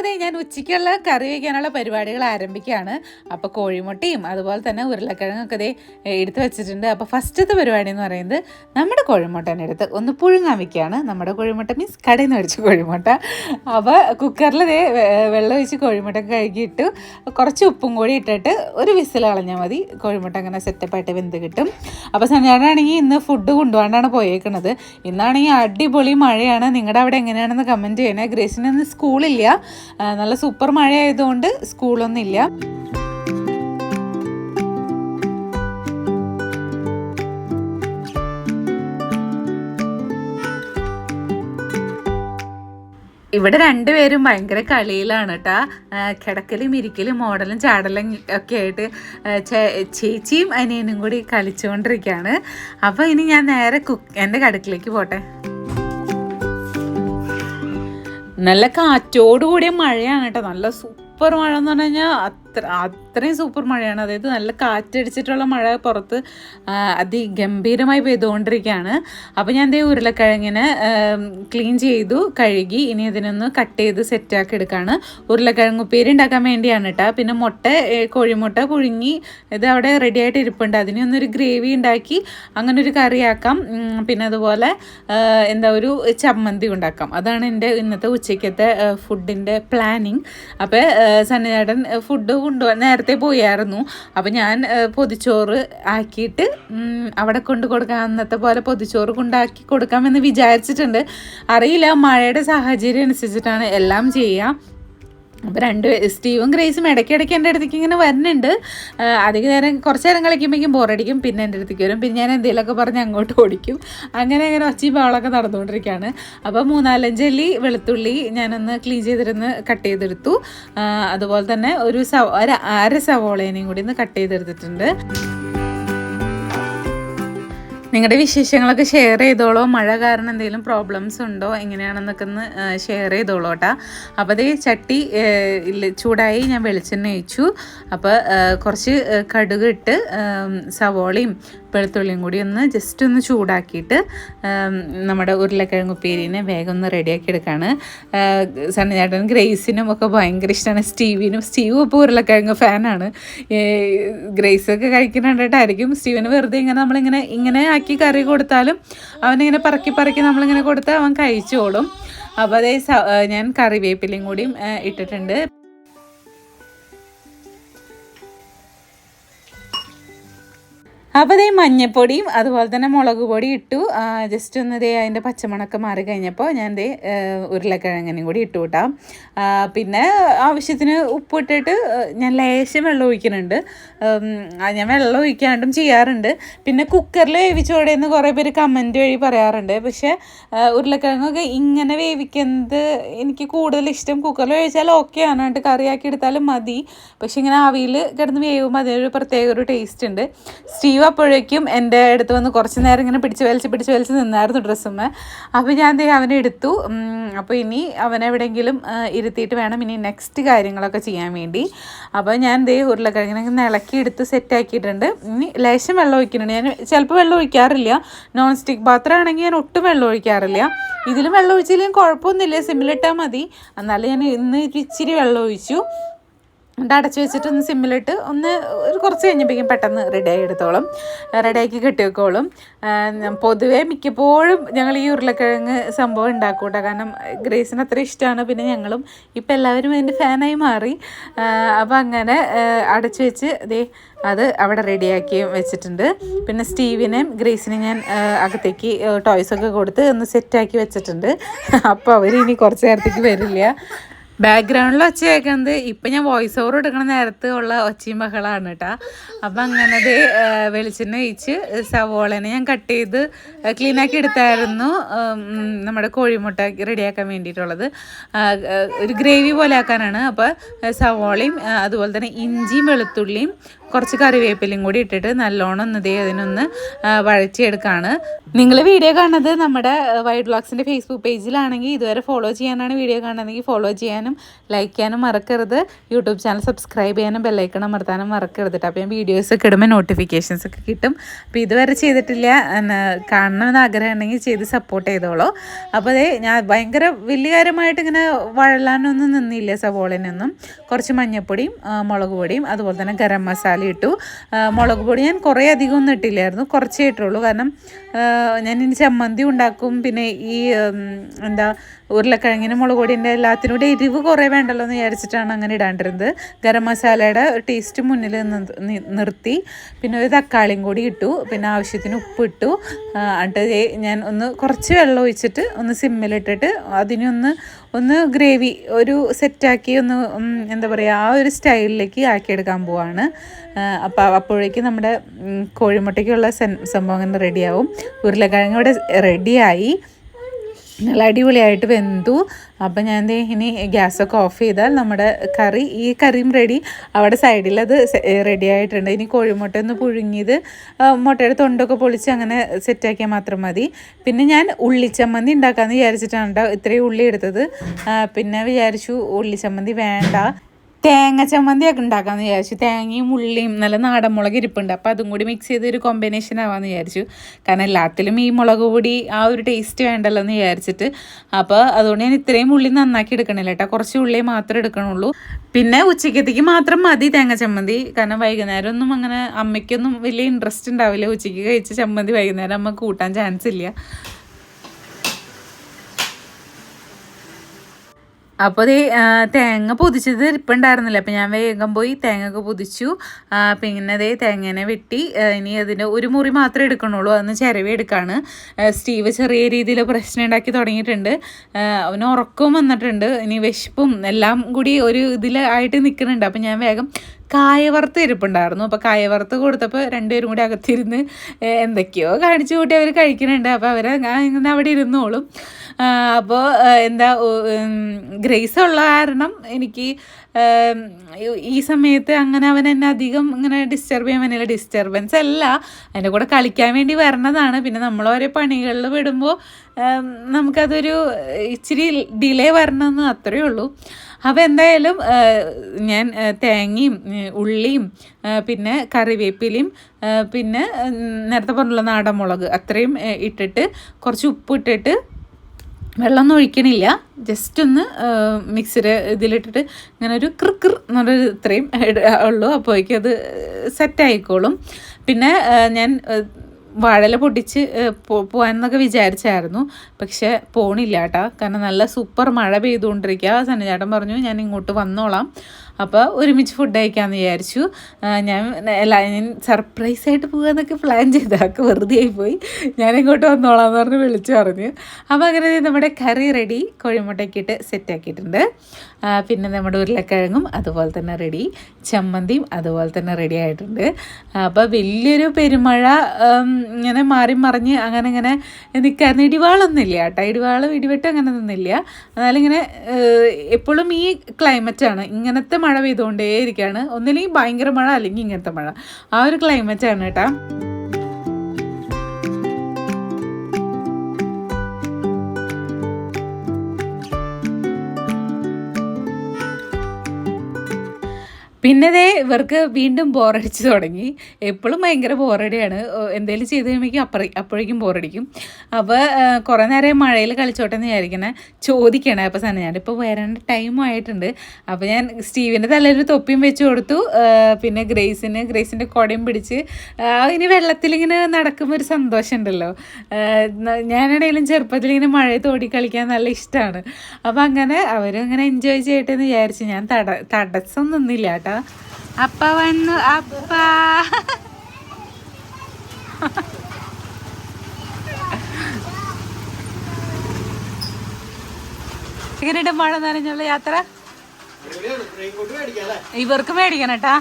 അപ്പോൾ അതെ ഞാൻ ഉച്ചയ്ക്കുള്ള കറി വയ്ക്കാനുള്ള പരിപാടികൾ ആരംഭിക്കുകയാണ്. അപ്പോൾ കോഴിമുട്ടയും അതുപോലെ തന്നെ ഉരുളക്കിഴങ്ങൊക്കെ ദേ എടുത്തു വെച്ചിട്ടുണ്ട്. അപ്പോൾ ഫസ്റ്റത്തെ പരിപാടി എന്ന് പറയുന്നത് നമ്മുടെ കോഴിമുട്ടേനെ എടുത്ത് ഒന്ന് പുഴുങ്ങാൻ വയ്ക്കുകയാണ് നമ്മുടെ കോഴിമുട്ട മീൻസ് കടയിൽ നിന്ന് മേടിച്ച കോഴിമുട്ട. അപ്പോൾ കുക്കറിൽ ദേ വെള്ളം ഒഴിച്ച് കോഴിമുട്ട കഴുകിയിട്ട് കുറച്ച് ഉപ്പും കൂടി ഇട്ടിട്ട് ഒരു വിസിൽ കളഞ്ഞാൽ മതി. കോഴിമുട്ട അങ്ങനെ സെറ്റപ്പായിട്ട് വെന്ത് കിട്ടും. അപ്പോൾ സഞ്ജാനാണെങ്കിൽ ഇന്ന് ഫുഡ് കൊണ്ടുപോകാണ്ടാണ് പോയേക്കുന്നത് ഇന്നാണെങ്കിൽ അടിപൊളി മഴയാണ്. നിങ്ങളുടെ അവിടെ എങ്ങനെയാണെന്ന് കമന്റ് ചെയ്യണേ. ഗ്രേസിനൊന്ന് സ്കൂളില്ല നല്ല സൂപ്പർ മഴ ആയതുകൊണ്ട് സ്കൂളൊന്നും ഇവിടെ രണ്ടുപേരും ഭയങ്കര കളിയിലാണ് കേട്ടാ കിടക്കലും ഇരിക്കലും മോഡലും ചാടലും ഒക്കെ ആയിട്ട് ചേച്ചിയും അനിയനും കൂടി കളിച്ചുകൊണ്ടിരിക്കുകയാണ് അപ്പോൾ ഇനി ഞാൻ നേരെ കുക്ക് എന്റെ കടുക്കിലേക്ക് പോട്ടെ. നല്ല കാറ്റോടുകൂടിയ മഴയാണ് കേട്ടോ. നല്ല സൂപ്പർ മഴ എന്ന് പറഞ്ഞു കഴിഞ്ഞാൽ അത്ര അത്രയും സൂപ്പർ മഴയാണ്. അതായത് നല്ല കാറ്റടിച്ചിട്ടുള്ള മഴ പുറത്ത് അതിഗംഭീരമായി പെയ്തുകൊണ്ടിരിക്കുകയാണ്. അപ്പോൾ ഞാൻ ദേ ഉരുളക്കിഴങ്ങിനെ ക്ലീൻ ചെയ്തു കഴുകി ഇനി ഇതിനൊന്ന് കട്ട് ചെയ്ത് സെറ്റാക്കി എടുക്കുകയാണ് ഉരുളക്കിഴങ്ങ് ഉപ്പേരി ഉണ്ടാക്കാൻ വേണ്ടിയാണ് കേട്ടോ പിന്നെ മുട്ട കോഴിമുട്ട പുഴുങ്ങി ഇത് അവിടെ റെഡി ആയിട്ട് ഇരിപ്പുണ്ട്. അതിനെ ഒന്നൊരു ഗ്രേവി ഉണ്ടാക്കി അങ്ങനെ ഒരു കറിയാക്കാം പിന്നെ അതുപോലെ എന്താ ഒരു ചമ്മന്തി ഉണ്ടാക്കാം. അതാണ് എന്റെ ഇന്നത്തെ ഉച്ചയ്ക്കത്തെ ഫുഡിന്റെ പ്ലാനിങ് അപ്പോൾ സന്നിചേട്ടൻ ഫുഡ് കൊണ്ടുപോകാൻ നേരത്തെ പോയായിരുന്നു. അപ്പം ഞാൻ പൊതിച്ചോറ് ആക്കിയിട്ട് അവിടെ കൊണ്ട് കൊടുക്കാം അന്നത്തെ പോലെ പൊതിച്ചോറ് കൊണ്ടാക്കി കൊടുക്കാമെന്ന് വിചാരിച്ചിട്ടുണ്ട്. അറിയില്ല മഴയുടെ സാഹചര്യം അനുസരിച്ചിട്ടാണ് എല്ലാം ചെയ്യുക അപ്പോൾ രണ്ട് സ്റ്റീവും ഗ്രേസും ഇടയ്ക്കിടയ്ക്ക് എന്റെ അടുത്തേക്ക് ഇങ്ങനെ വരുന്നുണ്ട്. അധിക നേരം കുറച്ച് നേരം കളിക്കുമ്പോഴേക്കും ബോറടിക്കും പിന്നെ എന്റെ അടുത്തേക്ക് വരും. പിന്നെ ഞാൻ എന്തെങ്കിലുമൊക്കെ പറഞ്ഞ് അങ്ങോട്ട് ഓടിക്കും. അങ്ങനെ അങ്ങനെ ഒച്ചയും ബഹളമൊക്കെ നടന്നുകൊണ്ടിരിക്കുകയാണ്. അപ്പോൾ മൂന്നാലഞ്ച് അല്ലി വെളുത്തുള്ളി ഞാനൊന്ന് ക്ലീൻ ചെയ്തിരുന്ന് കട്ട് ചെയ്തെടുത്തു. അതുപോലെ തന്നെ ഒരു സവ ഒരു അര സവോളേനെയും കൂടി ഒന്ന് കട്ട് ചെയ്തെടുത്തിട്ടുണ്ട്. നിങ്ങളുടെ വിശേഷങ്ങളൊക്കെ ഷെയർ ചെയ്തോളൂ. മഴ കാരണം എന്തെങ്കിലും പ്രോബ്ലംസ് ഉണ്ടോ? എങ്ങനെയാണെന്നൊക്കെ ഒന്ന് ഷെയർ ചെയ്തോളൂ കേട്ടോ. അപ്പോൾ അതേ ചട്ടി ചൂടായി ഞാൻ വെളിച്ചെണ്ണ ഒഴിച്ചു. അപ്പോൾ കുറച്ച് കടുക് ഇട്ട് സവോളയും വെളുത്തുള്ളിയും കൂടി ഒന്ന് ജസ്റ്റ് ഒന്ന് ചൂടാക്കിയിട്ട് നമ്മുടെ ഉരുളക്കിഴങ്ങ് ഉപ്പേരിനെ വേഗം ഒന്ന് റെഡിയാക്കി എടുക്കുകയാണ് സണ്ണിചേട്ടൻ ഗ്രേസിനും ഒക്കെ ഭയങ്കര ഇഷ്ടമാണ് സ്റ്റീവിനും സ്റ്റീവും ഇപ്പോൾ ഉരുളക്കിഴങ്ങ് ഫാനാണ് ഗ്രേസൊക്കെ കഴിക്കുന്നുണ്ടായിട്ടായിരിക്കും സ്റ്റീവിന് വെറുതെ ഇങ്ങനെ നമ്മളിങ്ങനെ ഇങ്ങനെ ആക്കി കറി കൊടുത്താലും അവനിങ്ങനെ പറക്കി പറക്കി നമ്മളിങ്ങനെ കൊടുത്താൽ അവൻ കഴിച്ചോളും. അപ്പോൾ അതേ ഞാൻ കറിവേപ്പിലയും കൂടിയും ഇട്ടിട്ടുണ്ട്. അപ്പോൾ ദേ മഞ്ഞപ്പൊടിയും അതുപോലെ തന്നെ മുളക് പൊടി ഇട്ടു. ജസ്റ്റ് ഒന്ന് ഇതേ അതിന്റെ പച്ചമണൊക്കെ മാറി കഴിഞ്ഞപ്പോൾ ഞാൻ ദേ ഉരുളക്കിഴങ്ങനെയും ഉരുളക്കിഴങ്ങിനും കൂടി ഇട്ടു കൂട്ടാം പിന്നെ ആവശ്യത്തിന് ഉപ്പ് ഇട്ടിട്ട് ഞാൻ ലേശം വെള്ളം ഒഴിക്കുന്നുണ്ട്. ഞാൻ വെള്ളം ഒഴിക്കാണ്ടും ചെയ്യാറുണ്ട്. പിന്നെ കുക്കറിൽ വേവിച്ചോടെ എന്ന് കുറേ പേര് കമന്റ് വഴി പറയാറുണ്ട്. പക്ഷേ ഉരുളക്കിഴങ്ങൊക്കെ ഇങ്ങനെ വേവിക്കുന്നത് എനിക്ക് കൂടുതൽ ഇഷ്ടം കുക്കറിൽ വേവിച്ചാൽ ഓക്കെ ആണ്. കേട്ടോ കറിയാക്കി എടുത്താലും മതി. പക്ഷെ ഇങ്ങനെ ആവിയിൽ കിടന്ന് വേവുമ്പോൾ അതിനൊരു പ്രത്യേക ഒരു ടേസ്റ്റ് ഉണ്ട്. സ്റ്റീവ് അപ്പോഴേക്കും എന്റെ അടുത്ത് വന്ന് കുറച്ച് നേരം ഇങ്ങനെ പിടിച്ച് വലിച്ച് പിടിച്ച് വലിച്ച് നിന്നായിരുന്നു ഡ്രസ്സുമ്മ. അപ്പോൾ ഞാൻ ദേ അവനെ എടുത്തു. അപ്പോൾ ഇനി അവനെവിടെയെങ്കിലും ഇരുത്തിയിട്ട് വേണം ഇനി നെക്സ്റ്റ് കാര്യങ്ങളൊക്കെ ചെയ്യാൻ വേണ്ടി. അപ്പോൾ ഞാൻ ദേ ഉരുളക്കിഴങ്ങിനെ ഇളക്കി എടുത്ത് സെറ്റ് ആക്കിയിട്ടുണ്ട്. ഇനി ലേശം വെള്ളം ഒഴിക്കുന്നുണ്ട്. ഞാൻ ചിലപ്പോൾ വെള്ളം ഒഴിക്കാറില്ല. നോൺ സ്റ്റിക്ക് പാത്രമാണെങ്കിൽ ഞാൻ ഒട്ടും വെള്ളം ഒഴിക്കാറില്ല. ഇതിലും വെള്ളം ഒഴിച്ചില്ലെങ്കിൽ കുഴപ്പമൊന്നുമില്ല. സിമ്മിലിട്ടാൽ മതി. എന്നാലും ഞാൻ ഇന്ന് ഇച്ചിരി വെള്ളം ഒഴിച്ചു. എന്നിട്ട് അടച്ച് വെച്ചിട്ട് ഒന്ന് സിമ്മിലിട്ട് ഒന്ന് ഒരു കുറച്ച് കഴിഞ്ഞപ്പോഴേക്കും പെട്ടെന്ന് റെഡിയായി എടുത്തോളും. കെട്ടി വെക്കോളും. പൊതുവേ മിക്കപ്പോഴും ഞങ്ങൾ ഈ ഉരുളക്കിഴങ്ങ് സംഭവം ഉണ്ടാക്കൂട്ടോ. കാരണം ഗ്രേസിന് അത്ര ഇഷ്ടമാണ്. പിന്നെ ഞങ്ങളും ഇപ്പം എല്ലാവരും അതിന്റെ ഫാനായി മാറി. അപ്പം അങ്ങനെ അടച്ചു വെച്ച് ദേ അത് അവിടെ റെഡിയാക്കി വെച്ചിട്ടുണ്ട്. പിന്നെ സ്റ്റീവിനെയും ഗ്രേസിനെയും ഞാൻ അകത്തേക്ക് ടോയ്സൊക്കെ കൊടുത്ത് ഒന്ന് സെറ്റാക്കി വെച്ചിട്ടുണ്ട്. അപ്പോൾ അവർ കുറച്ച് നേരത്തേക്ക് വരില്ല. ബാക്ക്ഗ്രൗണ്ടിൽ ഒച്ച കേൾക്കുന്നത് ഇപ്പം ഞാൻ വോയിസ് ഓവർ എടുക്കണ നേരത്ത് ഉള്ള ഒച്ചയും ബഹളമാണ് കേട്ടോ അപ്പം അങ്ങനെ അത് വെളിച്ചെണ്ണ ഒഴിച്ച് സവോളനെ ഞാൻ കട്ട് ചെയ്ത് ക്ലീൻ ആക്കി എടുത്തായിരുന്നു നമ്മുടെ കോഴിമുട്ട റെഡിയാക്കാൻ വേണ്ടിയിട്ടുള്ളത്. ഒരു ഗ്രേവി പോലെ ആക്കാനാണ്. അപ്പോൾ സവോളയും അതുപോലെ തന്നെ ഇഞ്ചിയും വെളുത്തുള്ളിയും കുറച്ച് കറിവേപ്പിലയും കൂടി ഇട്ടിട്ട് നല്ലോണം ഒന്ന് ദേ അതിനൊന്ന് വഴച്ചെടുക്കാണ് നിങ്ങൾ വീഡിയോ കാണുന്നത് നമ്മുടെ വൈഡ് ബ്ലോഗ്സിന്റെ ഫേസ്ബുക്ക് പേജിലാണെങ്കിൽ ഇതുവരെ ഫോളോ ചെയ്യാനാണ് വീഡിയോ കാണുന്നതെങ്കിൽ ഫോളോ ചെയ്യാനും ലൈക്ക് ചെയ്യാനും മറക്കരുത്. യൂട്യൂബ് ചാനൽ സബ്സ്ക്രൈബ് ചെയ്യാനും ബെല്ലൈക്കൺ അമർത്താനും മറക്കരുത് അപ്പോൾ ഞാൻ വീഡിയോസ് ഒക്കെ ഇടുമ്പോൾ നോട്ടിഫിക്കേഷൻസ് ഒക്കെ കിട്ടും. അപ്പോൾ ഇതുവരെ ചെയ്തിട്ടില്ല കാണണമെന്ന് ആഗ്രഹം ഉണ്ടെങ്കിൽ ചെയ്ത് സപ്പോർട്ട് ചെയ്തോളൂ. അപ്പോൾ അതേ ഞാൻ ഭയങ്കര വലിയ കാര്യമായിട്ട് ഇങ്ങനെ വഴലാനൊന്നും നിന്നില്ല സവോളിനൊന്നും. കുറച്ച് മഞ്ഞൾപ്പൊടിയും മുളക് പൊടിയും അതുപോലെ തന്നെ ഗരം മസാല ഇട്ടു. ആ, മുളക് പൊടി ഞാൻ കുറേ അധികം ഒന്നും ഇട്ടില്ലായിരുന്നു. കുറച്ചേ ഇട്ടുള്ളൂ. കാരണം ഞാൻ ഇനി ചമ്മന്തി ഉണ്ടാക്കും. പിന്നെ ഈ എന്താ ഉരുളക്കിഴങ്ങിന് മുളക് പൊടിന്റെ എല്ലാത്തിനും കൂടെ എരിവ് കുറേ വേണ്ടല്ലോ എന്ന് വിചാരിച്ചിട്ടാണ് അങ്ങനെ ഇടാണ്ടിരുന്നത്. ഗരം മസാലയുടെ ടേസ്റ്റ് മുന്നിൽ നിർത്തി. പിന്നെ ഒരു തക്കാളിയും കൂടി ഇട്ടു. പിന്നെ ആവശ്യത്തിന് ഉപ്പ് ഇട്ടു എന്നിട്ട് ഞാൻ ഒന്ന് കുറച്ച് വെള്ളം ഒഴിച്ചിട്ട് ഒന്ന് സിമ്മിലിട്ടിട്ട് അതിനൊന്ന് ഒന്ന് ഗ്രേവി ഒരു സെറ്റാക്കി ഒന്ന് എന്താ പറയുക ആ ഒരു സ്റ്റൈലിലേക്ക് ആക്കിയെടുക്കാൻ പോവാണ്. അപ്പോൾ അപ്പോഴേക്കും നമ്മുടെ കോഴിമുട്ടയ്ക്കുള്ള സംഭവം അങ്ങനെ റെഡിയാവും ഉരുളക്കിഴങ്ങ് ഇവിടെ റെഡിയായി. നല്ല അടിപൊളിയായിട്ട് വെന്തു. അപ്പം ഞാൻ ഇനി ഗ്യാസൊക്കെ ഓഫ് ചെയ്താൽ നമ്മുടെ കറി ഈ കറിയും റെഡി. അവിടെ സൈഡിൽ അത് റെഡി ആയിട്ടുണ്ട് ഇനി കോഴിമുട്ട ഒന്ന് പുഴുങ്ങിയത് മുട്ടയുടെ തൊണ്ടൊക്കെ പൊളിച്ച് അങ്ങനെ സെറ്റാക്കിയാൽ മാത്രം മതി. പിന്നെ ഞാൻ ഉള്ളിച്ചമ്മന്തി ഉണ്ടാക്കാമെന്ന് വിചാരിച്ചിട്ടാണ് ഇത്രയും ഉള്ളി എടുത്തത്. പിന്നെ വിചാരിച്ചു ഉള്ളിച്ചമ്മന്തി വേണ്ട. തേങ്ങ ചമ്മന്തിയൊക്കെ ഉണ്ടാക്കാമെന്ന് വിചാരിച്ചു. തേങ്ങയും ഉള്ളിയും നല്ല നാടൻ മുളക് ഇരിപ്പുണ്ട്. അപ്പോൾ അതും കൂടി മിക്സ് ചെയ്ത് ഒരു കോമ്പിനേഷൻ ആവാമെന്ന് വിചാരിച്ചു. കാരണം എല്ലാത്തിലും ഈ മുളക് പൊടി ആ ഒരു ടേസ്റ്റ് വേണ്ടല്ലോ എന്ന് വിചാരിച്ചിട്ട്. അപ്പോൾ അതുകൊണ്ട് ഞാൻ ഇത്രയും ഉള്ളി നന്നാക്കി എടുക്കണില്ല കേട്ടോ കുറച്ച് ഉള്ളി മാത്രമേ എടുക്കണുള്ളൂ. പിന്നെ ഉച്ചക്കത്തേക്ക് മാത്രം മതി തേങ്ങ ചമ്മന്തി. കാരണം വൈകുന്നേരം ഒന്നും അങ്ങനെ അമ്മയ്ക്കൊന്നും വലിയ ഇൻട്രസ്റ്റ് ഉണ്ടാവില്ല. ഉച്ചയ്ക്ക് കഴിച്ച ചമ്മന്തി വൈകുന്നേരം അമ്മ കൂട്ടാൻ ചാൻസ് ഇല്ല. അപ്പോൾ ആ, തേങ്ങ പൊതിച്ചത് ഇരിപ്പുണ്ടായിരുന്നില്ല അപ്പം ഞാൻ വേഗം പോയി തേങ്ങ ഒക്കെ പൊതിച്ചു പിന്നെ അതേ തേങ്ങേനെ വെട്ടി ഇനി അതിന്റെ ഒരു മുറി മാത്രമേ എടുക്കണുള്ളൂ. അതൊന്ന് ചിരവി എടുക്കാണ്. സ്റ്റീവ് ചെറിയ രീതിയിൽ പ്രശ്നം ഉണ്ടാക്കി തുടങ്ങിയിട്ടുണ്ട്. അവന് ഉറക്കവും വന്നിട്ടുണ്ട്. ഇനി വിശപ്പും എല്ലാം കൂടി ഒരു ഇതിലായിട്ട് നിൽക്കുന്നുണ്ട് അപ്പം ഞാൻ വേഗം കായവറുത്ത് ഇരിപ്പുണ്ടായിരുന്നു. അപ്പോൾ കായവറുത്ത് കൊടുത്തപ്പോൾ രണ്ടുപേരും കൂടി അകത്തിരുന്ന് എന്തൊക്കെയോ കാണിച്ചു കൂട്ടി അവർ കഴിക്കുന്നുണ്ട്. അപ്പോൾ അവർ ഇങ്ങനെ അവിടെ ഇരുന്നോളും. അപ്പോൾ എന്താ ഗ്രേസ് ഉള്ള കാരണം എനിക്ക് ഈ സമയത്ത് അങ്ങനെ അവൻ എന്നെ അധികം ഇങ്ങനെ ഡിസ്റ്റർബ് ചെയ്യാൻ പറ്റില്ല ഡിസ്റ്റർബൻസ് അല്ല. അതിന്റെ കൂടെ കളിക്കാൻ വേണ്ടി വരണതാണ്. പിന്നെ നമ്മൾ ഓരോ പണികളിൽ വിടുമ്പോൾ നമുക്കതൊരു ഇച്ചിരി ഡിലേ വരണമെന്ന് അത്രയേ ഉള്ളൂ. അപ്പോൾ എന്തായാലും ഞാൻ തേങ്ങയും ഉള്ളിയും പിന്നെ കറിവേപ്പിലയും പിന്നെ നേരത്തെ പറഞ്ഞുള്ള നാടൻ മുളക് അത്രയും ഇട്ടിട്ട് കുറച്ച് ഉപ്പ് ഇട്ടിട്ട് വെള്ളമൊന്നും ഒഴിക്കണില്ല. ജസ്റ്റ് ഒന്ന് മിക്സിയിൽ ഇതിലിട്ടിട്ട് ഇങ്ങനെ ഒരു ക്രിക്കർ എന്നൊരു ഇത്രയും ഉള്ളൂ. അപ്പോഴേക്കും അത് സെറ്റായിക്കോളും പിന്നെ ഞാൻ വാഴല പൊട്ടിച്ച് പോകാനെന്നൊക്കെ വിചാരിച്ചായിരുന്നു. പക്ഷെ പോണില്ല കേട്ടോ. കാരണം നല്ല സൂപ്പർ മഴ പെയ്തുകൊണ്ടിരിക്കുക. സന്നിചേട്ടൻ പറഞ്ഞു ഞാൻ ഇങ്ങോട്ട് വന്നോളാം. അപ്പോൾ ഒരുമിച്ച് ഫുഡ് കഴിക്കാമെന്ന് വിചാരിച്ചു. ഞാൻ എല്ലാ ഞാൻ സർപ്രൈസ് ആയിട്ട് പോകാന്നൊക്കെ പ്ലാൻ ചെയ്താക്ക് വെറുതെ ആയിപ്പോയി. ഞാൻ ഇങ്ങോട്ട് വന്നോളാം എന്ന് പറഞ്ഞ് വിളിച്ചു പറഞ്ഞു. അപ്പോൾ അങ്ങനെ നമ്മുടെ കറി റെഡി കോഴിമുട്ടയ്ക്ക് ഇട്ട് സെറ്റ് ആക്കിയിട്ടുണ്ട് പിന്നെ നമ്മുടെ ഉരുളക്കിഴങ്ങും അതുപോലെ തന്നെ റെഡി ചമ്മന്തിയും അതുപോലെ തന്നെ റെഡി ആയിട്ടുണ്ട്. അപ്പോൾ വലിയൊരു പെരുമഴ ഇങ്ങനെ മാറി മറിഞ്ഞ് അങ്ങനെ ഇങ്ങനെ നിൽക്കായിരുന്നു ഇടിവാളൊന്നുമില്ല കേട്ടോ. ഇടിവാളും ഇടിവെട്ടും അങ്ങനെ നിന്നില്ല. എന്നാലും ഇങ്ങനെ എപ്പോഴും ഈ ക്ലൈമറ്റാണ് ഇങ്ങനത്തെ പെയ്തുകൊണ്ടേയിരിക്കുകയാണ് ഒന്നില്ലെങ്കിൽ ഭയങ്കര മഴ അല്ലെങ്കിൽ ഇങ്ങനത്തെ മഴ. ആ ഒരു ക്ലൈമറ്റാണ് കേട്ടോ. പിന്നെ ദേ ഇവർക്ക് വീണ്ടും ബോറടിച്ച് തുടങ്ങി. എപ്പോഴും ഭയങ്കര ബോറടിയാണ് എന്തെങ്കിലും ചെയ്ത് കഴിയുമ്പോഴേക്കും അപ്പറ അപ്പോഴേക്കും ബോറടിക്കും അപ്പോൾ കുറേ നേരം മഴയിൽ കളിച്ചോട്ടെ എന്ന് വിചാരിക്കണേ. ചോദിക്കണേ അപ്പോൾ തന്നെ. ഞാനിപ്പോൾ വരേണ്ട ടൈം ആയിട്ടുണ്ട്. അപ്പോൾ ഞാൻ സ്റ്റീവിന്റെ തലയിൽ തൊപ്പിയും വെച്ച് കൊടുത്തു. പിന്നെ ഗ്രേസിന് ഗ്രേസിന്റെ കുടയും പിടിച്ച്. ഇനി വെള്ളത്തിലിങ്ങനെ നടക്കുമ്പോൾ ഒരു സന്തോഷം ഉണ്ടല്ലോ. ഞാനാണെങ്കിലും ചെറുപ്പത്തിൽ ഇങ്ങനെ മഴയത്ത് തോടി കളിക്കാൻ നല്ല ഇഷ്ടമാണ് അപ്പോൾ അങ്ങനെ അവരും അങ്ങനെ എൻജോയ് ചെയ്യട്ടെ എന്ന് വിചാരിച്ചു ഞാൻ തട തടസ്സം നിന്നില്ല കേട്ടോ. അപ്പ വന്നു അപ്പ. എങ്ങനെയുണ്ട് മഴ നനഞ്ഞുള്ള യാത്ര? ഇവർക്ക് മേടിക്കണം കേട്ടാ.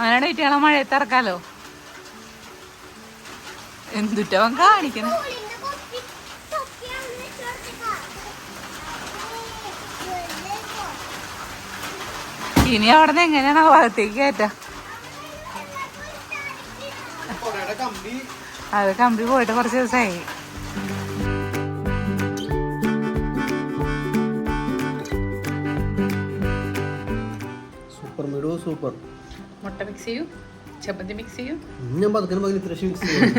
അങ്ങനെ കുട്ടികളെ മഴയത്ത് ഇറക്കാലോ. എന്തുറ്റവൻ കാണിക്കണം? ഇനി അവിടെ നിന്ന് എങ്ങനെയാണ് ഭാഗത്തേക്ക് കയറ്റാ? അത് കമ്പി പോയിട്ട് കുറച്ച് ദിവസമായി സൂപ്പർ മിഡോ സൂപ്പർ മുട്ട മിക്സ് ചെയ്യൂ ചപ്പത്തി മിക്സ് ചെയ്യൂ. ഞാൻ പതുക്കെ പതിന് ഇത്ര മിക്സ് ചെയ്യും.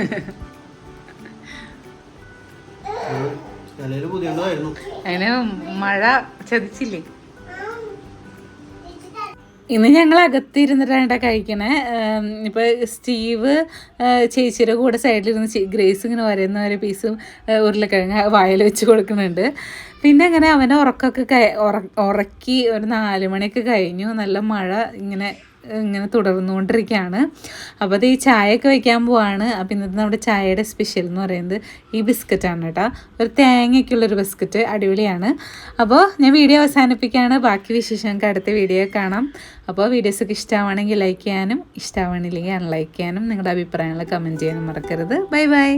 പുതിയതായിരുന്നു മഴ ചതിച്ചില്ലേ? ഇന്ന് ഞങ്ങൾ അകത്തിരുന്നിട്ടാണ് കഴിക്കണേ. ഇപ്പോൾ ഇപ്പൊ സ്റ്റീവ് ചേച്ചിയുടെ കൂടെ സൈഡിലിരുന്ന് ഗ്രേസ് ഇങ്ങനെ വരുന്ന ഒരു പീസും ഉരുളക്കിഴങ്ങ് വായിൽ വെച്ച് കൊടുക്കുന്നുണ്ട്. പിന്നെ അങ്ങനെ അവനെ ഉറക്കൊക്കെ ഉറക്കി ഒരു നാല് മണിയൊക്കെ കഴിഞ്ഞു. നല്ല മഴ ഇങ്ങനെ ഇങ്ങനെ തുടർന്നുകൊണ്ടിരിക്കുകയാണ്. അപ്പോൾ അത് ഈ ചായയൊക്കെ വയ്ക്കാൻ പോവാണ്. അപ്പോൾ ഇന്നത്തെ നമ്മുടെ ചായയുടെ സ്പെഷ്യൽ എന്ന് പറയുന്നത് ഈ ബിസ്ക്കറ്റാണ് കേട്ടോ. ഒരു തേങ്ങയ്ക്കുള്ളൊരു ബിസ്ക്കറ്റ് അടിപൊളിയാണ്. അപ്പോൾ ഞാൻ വീഡിയോ അവസാനിപ്പിക്കുകയാണ്. ബാക്കി വിശേഷം അടുത്ത വീഡിയോ കാണാം. അപ്പോൾ വീഡിയോസൊക്കെ ഇഷ്ടമാണെങ്കിൽ ലൈക്ക് ചെയ്യാനും ഇഷ്ടമാവണില്ലെങ്കിൽ അൺലൈക്ക് ചെയ്യാനും നിങ്ങളുടെ അഭിപ്രായങ്ങൾ കമന്റ് ചെയ്യാനും മറക്കരുത്. Bye bye